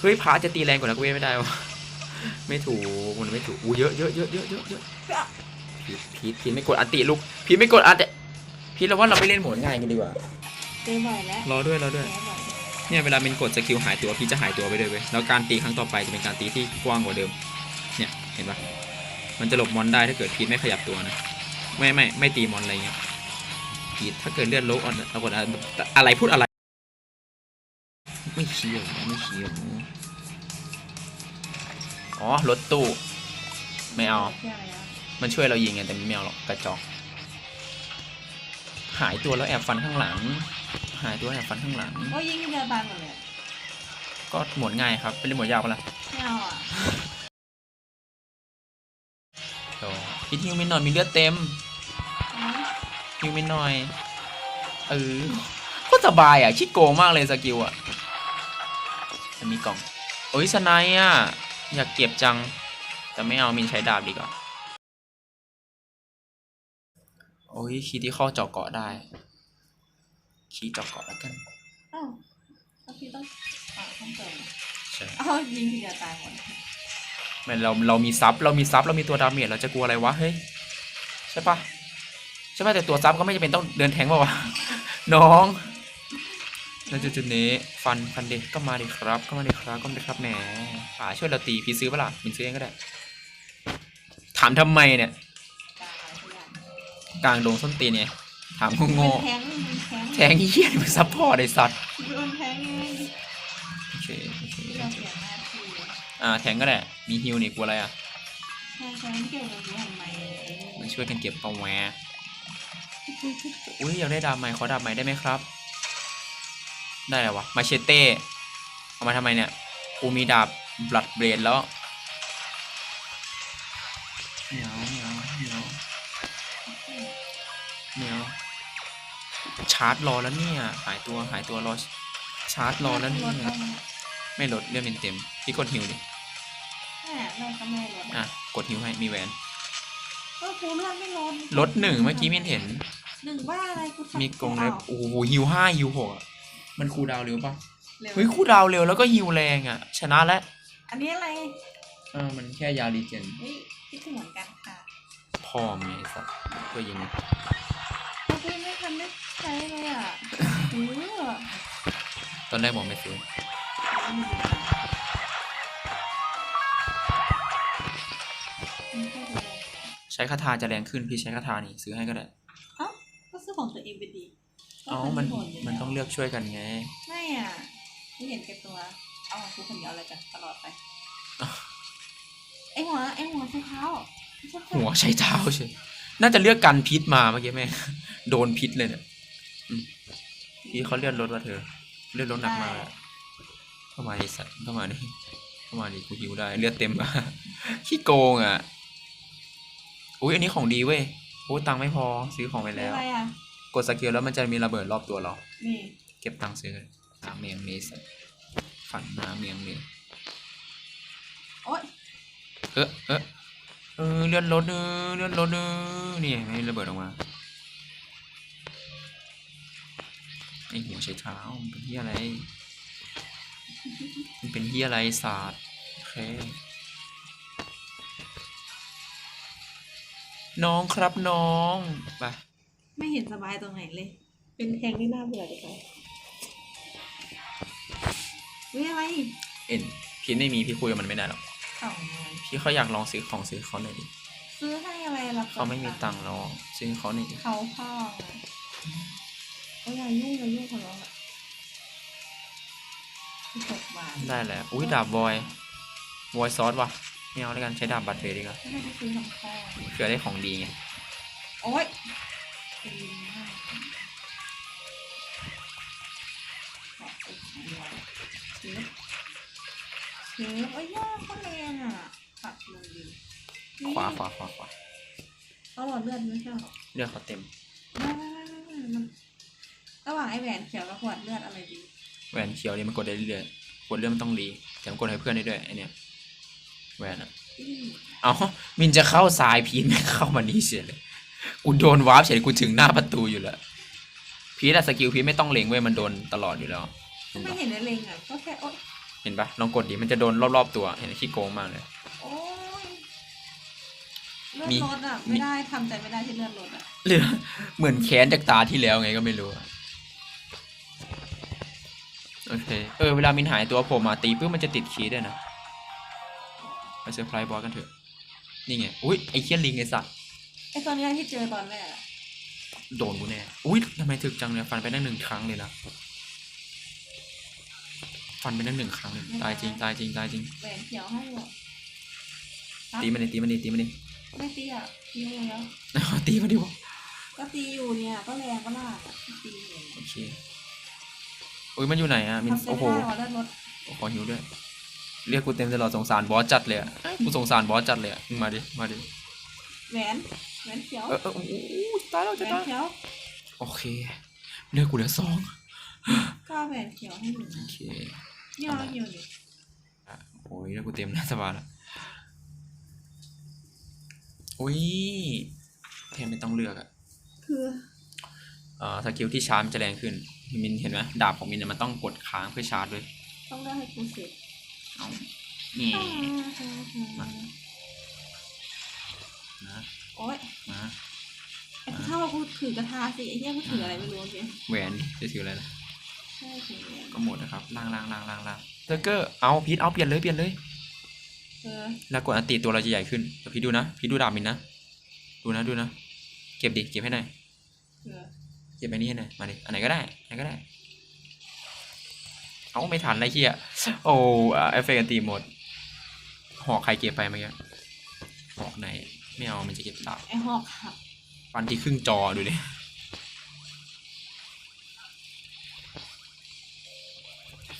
เฮ้ยพระจะตีแรงกว่านักเวทไม่ได้วะไม่ถูกมันไม่ถูกอู้เยอะเยอะเยอะเยอะเยอะเยอะพีทพีทพีทไม่กดอันติลูกพีทไม่กดอันติพีทเราว่าเราไปเล่นโหมดง่ายกันดีกว่าเจอบ่อยแล้วรอด้วยรอด้วยแพ้บ่อยเนี่ยเวลาเป็นกดสกิลหายตัวพี่จะหายตัวไปเลยเว้ยแล้วการตีครั้งต่อไปจะเป็นการตีที่กว้างกว่าเดิม เนี่ยเห็นปะมันจะหลบมอนได้ถ้าเกิดพีทไม่ขยับตัวนะไม่ไม่ไม่ตีมอนอะไรเงี้ยพีทถ้าเกิดเลือดลดอ่อนเอากดอะไรอะไรพูดอะไร ไม่เชียวไม่เชียวอ๋อรถตู้ ไม่เอาแค่อะไรอะมันช่วยเรายิงไงแต่ไม่เอาหรอกกระจอกหายตัวแล้วแอบฟันข้างหลัง หายตัวแอบฟันข้างหลัง ก็ยิงที่เดียวตายหมดเลยก็หมดง่ายครับ เป็นเรื่องหมดยากปะล่ะไม่เอาอะโอ้พิทฮิวไม่หน่อยมีเลือดเต็มอ๋อฮิวไม่หน่อยเออก็สบายอะคิดโกงมากเลยสกิลอะ มันมีกล่องโอ้ยสไนด์อะ อยากเก็บจัง แต่ไม่เอามินใช้ดาบดีกว่า โอ้ยคีย์ที่เข้าเจาะเกาะได้ คีย์เจาะเกาะแล้วกันอ้าวแล้วพี่ต้องอ่าต้องเติมใช่อ้าวยิงทีเดียวตายหมดไม่เราเรามีซับเรามีซับเรามีตัวดาเมจเราจะกลัวอะไรวะเฮ้ยใช่ปะใช่ปะแต่ตัวซับก็ไม่จำเป็นต้องเดินแทงป่าวะน้อง ในจุดๆนี้ฟันฟันเด็กก็มาดิครับก็มาดิครับก็มาดิครับแหมป่าช่วยเราตีพี่ซื้อปะล่ะมินซื้อเองก็ได้ ถามทำไมเนี่ยตายอะไรทุกอย่างกลางดงส้นตีนเนี่ย ถามโง่มันแทงมันแทงๆแทงเหี้ยมันซัพพอร์ตไอ้สัตว์มันแทงไงโอเคโอเคที่เราเสียหน้าที่อ่าแทงก็ได้ มีฮิวนี่กลัวอะไรอะแทงแทงเกี่ยวกับทำไมมาช่วยกันเก็บเอาแหวอุ้ยอยากได้ดาบใหม่ขอดาบใหม่ได้ไหมครับ ได้แล้ววะ มาเชเต้ เอามาทำไมเนี่ยกูมีดาบบลัดเบรดแล้วเหนียวเหนียวเหนียวเหนียวชาร์จรอแล้วเนี่ย หายตัวหายตัวรอชาร์จรอแล้วเนี่ยไม่ลดเลือดเป็นเต็มพี่กดฮิวดิแม่แม่ก็ไม่ลดอะกดฮิวให้มีแหวนก็คูเลือดไม่ลดลดหนึ่งเมื่อกี้มินเห็นหนึ่งว่าอะไรกูทำมีกรงเล็บโอ้โหฮิวห้าฮิวหกอะ มันคูลดาวน์เร็วปะเร็วเฮ้ยคูลดาวน์เร็วแล้วก็ฮิวแรงอะ ชนะแล้วอันนี้อะไรเออมันแค่ยารีเจนเฮ้ยคิดถึงเหมือนกันค่ะพ่อมไงสัตว์ตัวยิงแต่พี่ไม่ทันได้ใช้เลยอะเออตอนแรกบอกไม่ซื้อใช้คาถาจะแรงขึ้นพี่ใช้คาถานี่ซื้อให้ก็ได้ เอ้าก็ซื้อของตัวเองไปดี เอ้ามันมันต้องเลือกช่วยกันไง ไม่อะไม่เห็นแก่ตัว เอาของกูคนเดียวเลยกันตลอดไปอ้าวไอหัวไอหัวใช้เท้าใช้เท้าหัวใช้เท้าใช่น่าจะเลือกกันพิษมาเมื่อกี้แม่โดนพิษเลยเนี่ยอืมพี่เขาเลือดลดว่ะเธอ เลือดลดหนักมากอะเข้ามาดิสัตว์เข้ามาดิเข้ามาดิกูหิวได้ เลือดเต็มอะขี้โกงอะ อุ้ยอันนี้ของดีเว้ยโอ้ตังค์ไม่พอซื้อของไปคือแล้วอะไรอะก ดสกิลแล้วมันจะมีระเบิดรอบตัวเรา นี่เก็บตังค์ซื้อน้ำเมียงนี้สัตว์ฝันน้ำเมียงนี้โอ๊ยเออเออเออเลือดลดเออเลือดลดเออนี่ไม่ระเบิดออกมาไอหัวใช้เท้ามันเป็นที่อะไร มันเป็นที่อะไรศาสตร์โอเคน้องครับน้อง ไป ไม่เห็นสบายตรงไหนเลย เป็นแทงที่น่าเบื่อเลยค่ะเฮ้ยอะไรเอ็นพี่ไม่มีพี่คุยกับมันไม่ได้หรอกสองเงินพี่เขาอยากลองซื้อของซื้อเขาหน่อยดิซื้อให้อะไรล่ะเขาไม่มีตังค์ลองซื้อเขาหน่อยดิเขาพ่อไงโอ้ยอย่ายุ่งอย่ายุ่งเขาร้องอะที่หกบาทได้แล้วอุ้ยดาบบอยบอยซอสว่ะไม่เอาแล้วกันใช้ดาบบัตรเบรดีกว่าไม่ได้ไปซื้อทำข้อเผื่อได้ของดีไง โอ๊ย เป็นมาแหมเป็นของเราเชฟเชฟโอ้ยยากเขาแรงอะปักลงดินขวาขวาขวาขวาเขาหลอดเลือดไม่ใช่หรอเลือดเขาเต็มไม่ไม่ไม่ไม่มันระหว่างไอ้แหวนเขียวกับขวดเลือดอะไรดีแหวนเขียวนี่มันกดได้เรื่อยๆกดเรื่อยมันต้องรีแถมกดให้เพื่อนได้ด้วยไอเนี่ยแหวนอะอืมเอามินจะเข้าซ้ายพีทไม่เข้ามานี่เฉยเลย กูโดนวาร์ปเฉยกูถึงหน้าประตูอยู่แล้วพีทอะสกิลพีทไม่ต้องเล็งเว้ยมันโดนตลอดอยู่แล้วเห็นไม่ปะเห็นอะไรเลยอะก็แค่โอ๊ยเห็นปะลองกดดิมันจะโดนรอบๆตัว เห็นขี้โกงมากเลย โอ้ยเลือดมีรถอะมีไม่ได้ทำใจไม่ได้ที่เลือดรถอะเหลือเหมือนแค้นจากตาที่แล้วไงก็ไม่รู้อะโอเค เออ เวลามินหายตัวโผล่มาตีปุ๊บมันจะติดคีย์ด้วยนะ ไปเซอร์ไพรส์บอสกันเถอะ นี่ไง อุ้ยไอ้เคี้ยลิงไอ้สัตว์ ไอตัวเนี้ยที่เจอตอนแรกอะโดนกูแน่ อุ้ยทำไมถึกจังเลยฟันไปได้หนึ่งครั้งเลยนะ ฟันไปได้หนึ่งครั้งเลยตายจริงตายจริงตายจริง แหวนเขียวให้หมดครับตีมันดิตีมันดิตีมันดิไม่ตีอะตีอยู่แล้ว ตีมันดิวะก็ตีอยู่เนี่ย ก็แรงก็ลากอะตีอยู่โอเคอุ้ยมันอยู่ไหนอะมินทำใจโอ้โหไม่ได้ว่ะเลือดรถขอหิวด้วย เรียกกูเต็มตลอดสงสารบอสจัดเลยอะกูสงสารบอสจัดเลยอะมึงมาดิมาดิ แหวนแหวนเขียวเออเออโอ้โหตายแล้วแหวจะนตายเขียวโอเคเลือกกูเหลือสองก็แหวนเขียวให้หนูโอเคย่ออยู่ดิอะโอ้ยเลือกกูเต็มแล้วสบายแล้วอุ้ยแทนไม่ต้องเลือกอะ คือเอ่อสกิลที่ชาร์จมันจะแรงขึ้น มินเห็นไหมดาบของมินเนี่ยมันต้องกดค้างเพื่อชาร์จด้วยต้องเลือกให้กูเสร็จเอานี่ นะโอ๊ยมาไอ้ถ้าว่ากูถือกระทาสิไอ้เหี้ยกูถืออะไรไม่รู้โอเคแหวนจะถืออะไรนะใช่ถือแหวนก็หมดนะครับล่างล่างล่างล่างล่างเตอร์เกอร์เอาพีทเอาเปลี่ยนเลยเปลี่ยนเลยเออแล้วกดอันตีตัวเราจะใหญ่ขึ้นเดี๋ยวพี่ดูนะพี่ดูดาบมินนะดูนะดูนะ เก็บดิเก็บให้หน่อยเออเก็บไอ้นี่ให้หน่อยมาดิอันไหนก็ได้อันไหนก็ได้เอาไม่ทันไรเฮียโอ้อ่าเอฟเฟกต์อันตีหมดหอกใครเก็บไปเมื่อกี้หอกไหน ไม่เอามันจะเก็บดาบไอ้หอกหักฟันที่ครึ่งจอดูดิ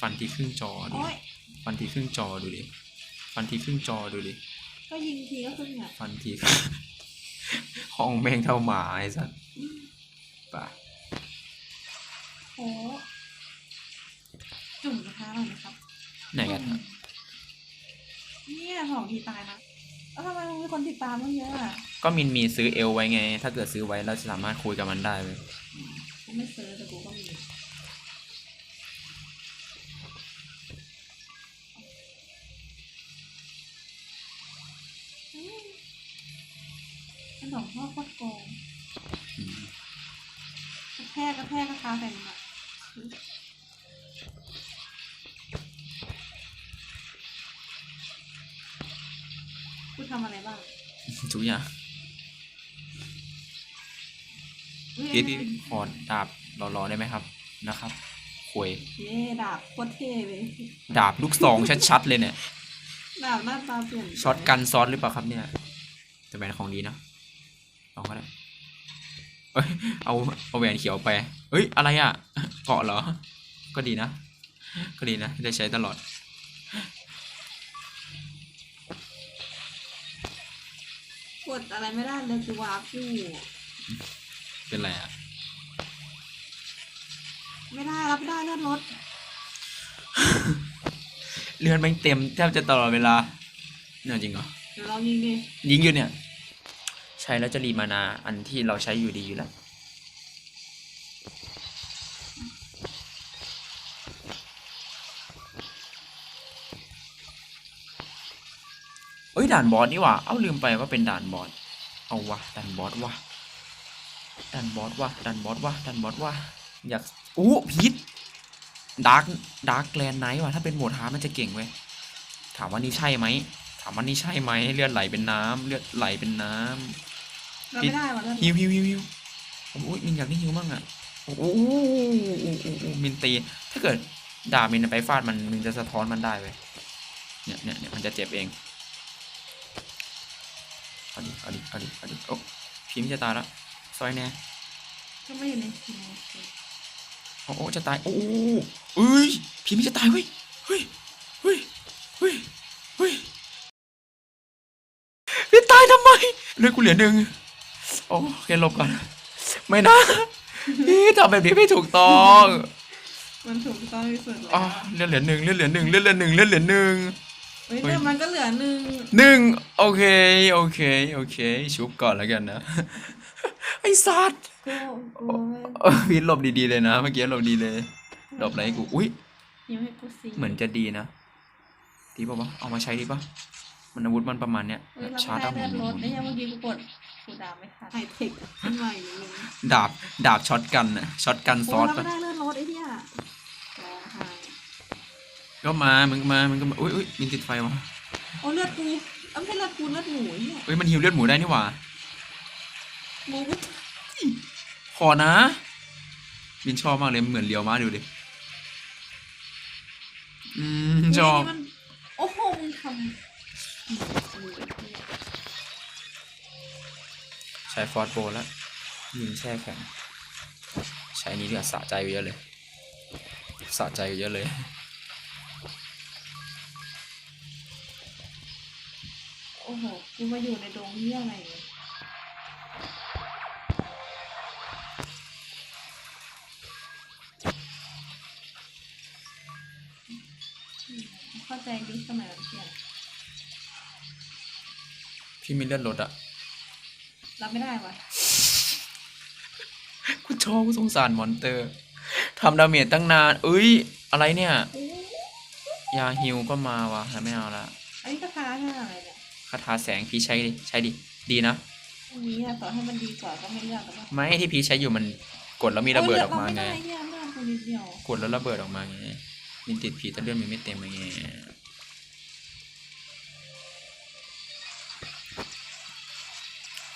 ฟันที่ครึ่งจอดูโอ๊ดิยฟันที่ครึ่งจอดูดิฟันที่ครึ่งจอดูดิก็ยิงทีก็ขึ้นอะฟันทีห้องแม่งเท่าหมาไอ้สัสป่ะโอ้จุ่มกระทะหน่อยนะครับไหนกันฮะเนี่ยสองทีตายนะ แล้วทำไมมึงมีคนติดตามตั้งเยอะอะก็มินมีซื้อเอลไว้ไง ถ้าเกิดซื้อไว้เราจะสามารถคุยกับมันได้เลยกูไม่ซื้อแต่กูก็มีอืมไอ้สองพ่อโคตรโกงอืมกระแทกกระแทกกระทาใส่มันอะ ทำอะไรบ้างทุกอย่างเฮ้ยพี่พี่ขอดาบรอๆได้ไหมครับนะครับคุยเย้ดาบโคตรเท่เลยดาบลูกซองชัดๆเลยเนี่ยดาบหน้าตาเปลี่ยนช็อตกันซอสหรือเปล่าครับเนี่ยแต่แหวนของดีนะลองก็ได้เอ้ยเอาเอาแหวนเขียวไปเอ้ยอะไรอะเกาะเหรอ ก็ดีนะ ก็ดีนะได้ใช้ตลอด กดอะไรไม่ได้เลยคือวาร์ปอยู่เป็นไรอะ ไม่ได้รับไม่ได้เลื่อนรถเลือนแม่งเต็มแทบจะตลอดเวลาเนี่ยจริงเหรอ เดี๋ยวเรายิงดิ ยิงอยู่เนี่ย ใช้แล้วจะรีมานาอันที่เราใช้อยู่ดีอยู่แล้ว ยด่านบอสนี่หว่า เอ้าลืมไปว่าเป็นด่านบอส เอาวะด่านบอสวะด่านบอสวะด่านบอสวะด่านบอสวะอยากอู้พีทดาร์กดาร์กแลนไนท์ว่ะถ้าเป็นโหมดฮาร์ดมันจะเก่งเว้ยถามว่านี่ใช่ไหมถามว่านี่ใช่ไหมเลือดไหลเป็นน้ำเลือดไหลเป็นน้ำเราไม่ได้ว่ะเลื่อนรถฮิวฮิวฮิวฮิวโอ้ยมินอยากได้ฮิวมั่งอะโอ้โหมินตี ถ้าเกิดด่ามินไปฟาดมันมินจะสะท้อนมันได้เว้ยเนี่ยเนี่ยเนี่ยมันจะเจ็บเอง เอาดิเอาดิเอาดิเอาดิโอ้พิมพ์จะตายแล้วซอยแน่ก็ไม่อยู่ในทีมโอ้โอ้จะตายโอ้โอ้เอ้ยพิมพ์จะตายเว้ยเฮ้ยเฮ้ยเฮ้ยเฮ้ยพี่ตายทำไมเลือดกูเหลือหนึ่งโอ้แค่ลบก่อนไม่นะพี่ทำแบบนี้ไม่ถูกต้องมันถูกต้องที่สุดแล้วอ๋อเลือดเหลือหนึ่งเลือดเหลือหนึ่งเลือดเหลือหนึ่งเลือดเหลือหนึ่ง เฮ้ยเฮ้ยแต่มันก็เหลือหนึ่งหนึ่งโอเค โอเค โอเค ชุบก่อนแล้วกันนะ ไอ้สัตว์กูกูไม่เออพีทหลบดีๆเลยนะ เมื่อกี้หลบดีเลย หลบอะไรให้กู อุ้ย ยังให้กูซีเหมือนจะดีนะดีป่าวะเอามาใช้ดีป่ะ มันอาวุธมันประมาณเนี้ยเฮ้ยเราชาร์จได้ตามหมุเลือนดหมุนรถได้ยังเมื่อกี้กูกดกูดาวไม่ทันไฮเทคขึ้นมาอีกนิดนึงดาบ ดาบช็อตกันน่ะช็อตกันซอสโเราปะไม่ได้เลือดรถไอ้เนี่ยร้องไห้ ก็มามึงก็มามึงก็มาอุ้ยอุ้ยมินติดไฟวะโอ้เลือดกูเอ้าไม่ใช่เลือดกูเลือดหมูเนี่ยเอ้ย มันฮิวเลือดหมูได้นี่หว่า หมูขอนะ มินชอบมากเลย เหมือนเลียวมาดูดิ อืม ชอบนี่มันโอ้โหมึงทำอืมกูไอ้เหี้ยใช้ฟอสโบแล้วยิงแช่แข็ง ใช้นี้เดี๋ยวาสะใจไปเยอะเลย สะใจไปเยอะเลย โอ้โหกูมาอยู่ในดงเหี้ยอะไรเนี่ยอืมเข้าใจยุคสมัยมันเปลี่ยนพี่มีเลือดรถอะรับไม่ได้วะกูชอบกูสงสารมอนเตอร์ทำดาเมจตั้งนานเอ้ย อะไรเนี่ย ยาฮิวก็มาวะไม่เอาละ อันนี้ก็ท้าใช่อะไรเนี่ยคาถาแสงพี่ใช้ดิใช้ดิดีนะอันนี้อะต่อให้มันดีกว่าก็ไม่เลือกแต่ว่าไม่ที่พี่ใช้อยู่มันกดแล้วมีระเบิดออกมาไงโยเลืดเรไม่ได้เนี่ยเลือดกูนิดเดียวกดแล้วระเบิดออกมาไงมินติดผีแต่เลือดมันไม่เต็มไง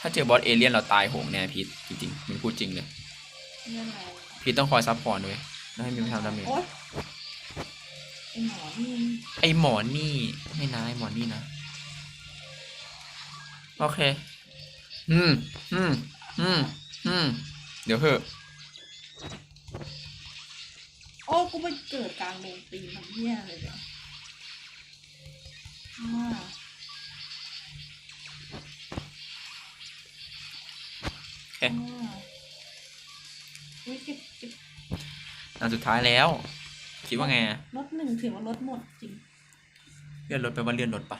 ถ้าเจอบอสเอเลี่ยนเราตายโหงแน่พีทจริงๆมันพูดจริงเลยเลือดอะไรพีทต้องคอยซัพพอร์ตด้วยแล้วให้มิวทำดาเมจโอ๊ยไอหมอนี่ไอหมอนี่ไม่นะไอหมอนี่นะ โอเค อืม อืม อืม อืม เดี๋ยวเหอะ โอ้กูไปเกิดกลางวงตีนทำเหี้ยเลยเนี่ยอ่าโอเคอ่าอุ้ยเก็บเก็บอันสุดท้ายแล้ว คิดว่าไงอะรถหนึ่งถือว่ารถหมดจริง เลื่อนรถไปว่าเลื่อนรถปะ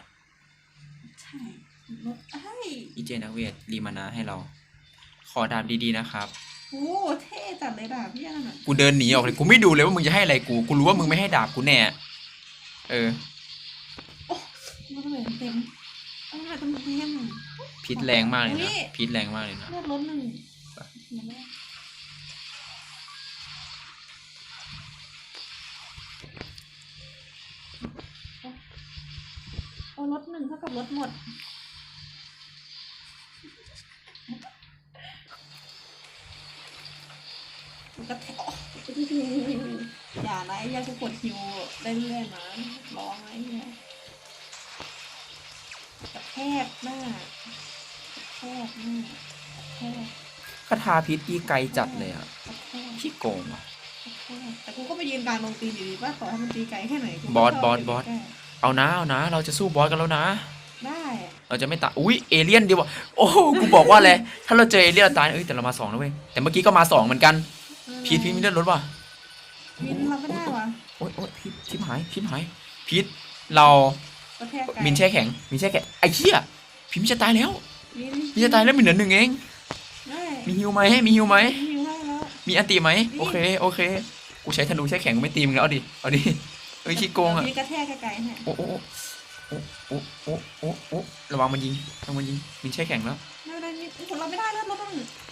ใช่ รถไอ้ายอีเจนักเวทรีมานาให้เรา ขอดาบดีๆนะครับ โอ้เท่จัดเลยด่าพี่อันน่ะกูเดินหนีออกเลยกูไม่ดูเลยว่ามึงจะให้อะไรกู กูรู้ว่ามึงไม่ให้ดาบกูแน่ เออมันเหมือนเต็มเอาทำไมต้องเต็มพิษแรงมากเลยอุ๊นะยพิษแรงมากเลยนะเลือดรถหนึ่งมันไม่ได้โอ้รถหนึ่งเท่ากับรถหมด มันก็แทะอย่านะไอ้เหี้ยกูกดฮิวได้เรื่อยๆนะร้องนะไอ้เหี้ยกระแทกหน้ากระแทกหน้ากระแทกคาถาพิษตีไกลจัดเลยอะกระแทกขี้โกงอะกระแทกแต่กูก็ไปยืนกลางลงตีนอยู่ดีว่าต่อให้มันตีไกลแค่ไหนกูก็บอสชบอสยู่บอสใกล้เอานะเอานะ เราจะสู้บอสกันแล้วนะ ได้เราจะไม่ตายอุ้ยเอเลี่ยนดีว่ะโอ้โหกูบอกว่าอะไรถ้าเราเจอเอเลี่ยนเราตายเอ้ยแต่เรามาสองแล้วเว้ยแต่เมื่อกี้ก็มาสองเหมือนกัน พีทพีทมีเลือดรถว่ะมินเราไม่ได้วะโอ๊ยโอ๊ยพีทชิบหายชิบหายพีทเรากระแทกไกลมินแช่แข็งมินแช่แข็งไอ้เหี้ยพีทมินจะตายแล้วมินมินจะตายแล้วมินเหลือหนึ่งเอง ได้มีฮิวไหมมีฮิวไหมมิวให้แล้วมีอันตีไหมมีโอเคโอเคกูใช้ธนูแช่แข็งกูไม่ตีมึงแล้วเอาดิเอาดิเอ้ยขี้โกงอะมีกระแทกไกลๆให้โอ้โอ้โอ้โอ้โอ้โอ้โอ้ระวังมันยิงระวังมันยิงมินแช่แข็งแล้ว ผมรัไม่ได้เลือดลด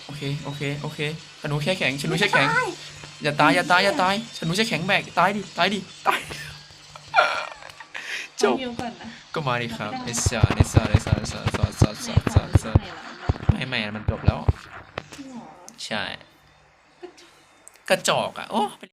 โอเค โอเค โอเคฉันหนูแแค่แข็งฉันหนูแแค่แข็ง อย่าตาย อย่าตาย อย่าตายฉันหนูแแค่แข็งแบก ตายดิ ตายดิ ตาย จบก็มาดิครับเอ้สารไอ้สารไอ้สารไอ้สารสารสารสรสารสารไหนล่ะไม่แมนมันจบแล้วใช่ กระจอกอะ โอ้